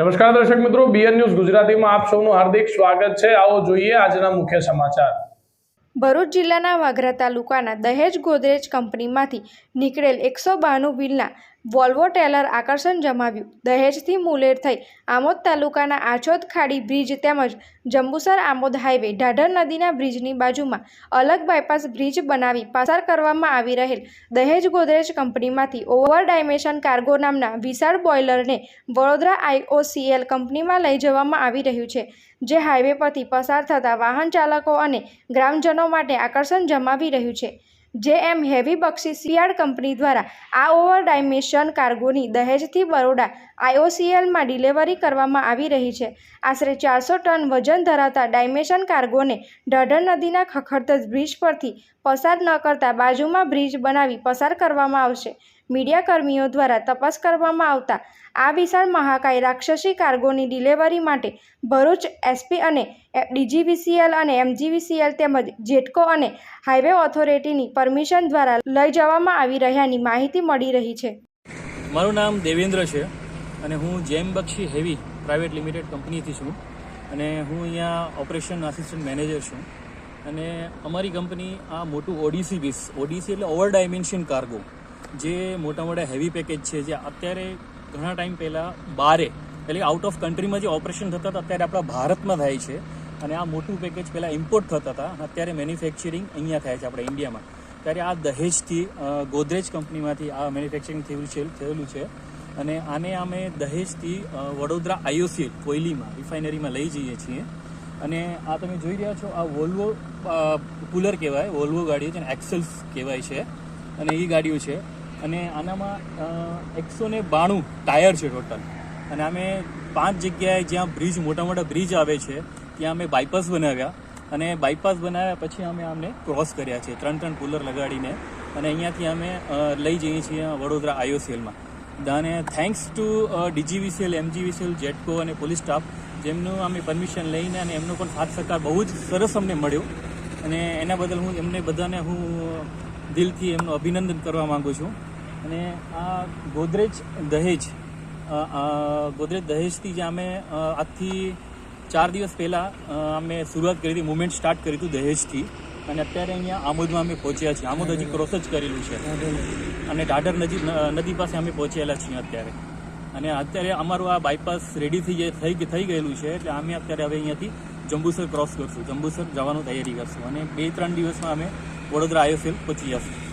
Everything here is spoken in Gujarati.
નમસ્કાર દર્શક મિત્રો બીએન ન્યૂઝ ગુજરાતીમાં આપ સૌનું હાર્દિક સ્વાગત છે. આવો જોઈએ આજના મુખ્ય સમાચાર. ભરૂચ જિલ્લાના વાગરા તાલુકાના દહેજ ગોદરેજ કંપનીમાંથી નીકળેલ એકસો બાણું વ્હીલના વોલ્વો ટેલર આકર્ષણ જમાવ્યું. દહેજથી મુલેર થઈ. આમોદ તાલુકાના આછોદ ખાડી બ્રિજ તેમજ જંબુસર આમોદ હાઈવે ઢાઢર નદીના બ્રિજની બાજુમાં અલગ બાયપાસ બ્રિજ બનાવી પસાર કરવામાં આવી રહેલ. દહેજ ગોદરેજ કંપનીમાંથી ઓવર ડાયમેશન કાર્ગો નામના વિશાળ બોઇલરને વડોદરા આઈઓસીએલ કંપનીમાં લઈ જવામાં આવી રહ્યું છે, જે હાઈવે પરથી પસાર થતા વાહન ચાલકો અને ગ્રામજનો માટે આકર્ષણ જમાવી રહ્યું છે. જે એમ હેવી બક્ષી શિયાળ કંપની દ્વારા આ ઓવર ડાયમેન્શન કાર્ગોની દહેજથી બરોડા આઈઓસીએલમાં ડિલિવરી કરવામાં આવી રહી છે. આશરે ચારસો ટન વજન ધરાવતા ડાયમેન્શન કાર્ગોને ઢઢર નદીના ખખડતજ બ્રિજ પરથી પસાર ન કરતા બાજુમાં બ્રિજ બનાવી પસાર કરવામાં આવશે. મીડિયા કર્મીઓ દ્વારા તપાસ કરવામાં આવતા આ વિશાળ મહાકાય રાક્ષસી કાર્ગોની ડિલિવરી માટે ભરૂચ એસપી અને D G V C L અને M G V C L તેમજ જેટકો અને હાઈવે ઓથોરિટીની પરમિશન દ્વારા લઈ જવામાં આવી રહ્યાની માહિતી મળી રહી છે. મારું નામ દેવેન્દ્ર છે અને હું જેમ બક્ષી હેવી પ્રાઇવેટ લિમિટેડ કંપનીથી છું અને હું અહીંયા ઓપરેશન આસિસ્ટન્ટ મેનેજર છું અને અમારી કંપની આ મોટું ઓડીસી બીસ ઓડીસી એટલે ઓવર ડાયમેન્શન કાર્ગો. જે મોટા મોટા હેવી પેકેજ છે, જે અત્યારે ઘણા ટાઈમ પહેલાં બારે, એટલે આઉટ ઓફ કન્ટ્રીમાં જે ઓપરેશન થતા હતા, અત્યારે આપણા ભારતમાં થાય છે. અને આ મોટું પેકેજ પહેલાં ઇમ્પોર્ટ થતા હતા અત્યારે મેન્યુફેક્ચરિંગ અહીંયા થાય છે આપણે ઇન્ડિયામાં ત્યારે આ દહેજથી ગોદરેજ કંપનીમાંથી આ મેન્યુફેક્ચરિંગ થયેલું છે થયેલું છે. અને આને અમે દહેજથી વડોદરા આઈઓસીએલ કોયલીમાં રિફાઇનરીમાં લઈ જઈએ છીએ. અને આ તમે જોઈ રહ્યા છો, આ વોલ્વો કુલર કહેવાય વોલ્વો ગાડીઓ છે એક્સેલ્સ કહેવાય છે. અને એ ગાડીઓ છે. અને આનામાં એકસો ને બાણું ટાયર છે ટોટલ. અને અમે પાંચ જગ્યાએ જ્યાં બ્રિજ, મોટા મોટા બ્રિજ આવે છે, ત્યાં અમે બાયપાસ બનાવ્યા. અને બાયપાસ બનાવ્યા પછી અમે આમને ક્રોસ કર્યા છે, ત્રણ ત્રણ કુલર લગાડીને. અને અહીંયાથી અમે લઈ જઈએ છીએ વડોદરા આઈઓસીએલમાં. અને thanks to DGVCL, MGVCL, GETCO અને પોલીસ સ્ટાફ, જેમનું અમે પરમિશન લઈને અને એમનો પણ સાથ સહકાર બહુ જ સરસ અમને મળ્યો. અને એના બદલ હું એમને બધાને હું દિલથી એમનું અભિનંદન કરવા માગું છું. અને આ ગોદરેજ દહેજ ગોદરેજ દહેજથી જે અમે આજથી ચાર દિવસ પહેલાં અમે શરૂઆત કરી હતી, મુવમેન્ટ સ્ટાર્ટ કરી હતું દહેજથી. અને અત્યારે અહીંયા આમોદમાં અમે પહોંચ્યા છીએ. આમોદ હજી ક્રોસ જ કરેલું છે. અને ઢાઢર નજીક નદી પાસે અમે પહોંચેલા છીએ અત્યારે. અને અત્યારે અમારું આ બાયપાસ રેડી થઈ થઈ થઈ ગયેલું છે. એટલે અમે અત્યારે હવે અહીંયાથી જંબુસર ક્રોસ કરશું. જંબુસર જવાનું તૈયારી કરશું. અને બે, ત્રણ દિવસમાં અમે વડોદરા આયોસેલ પહોંચી જશું.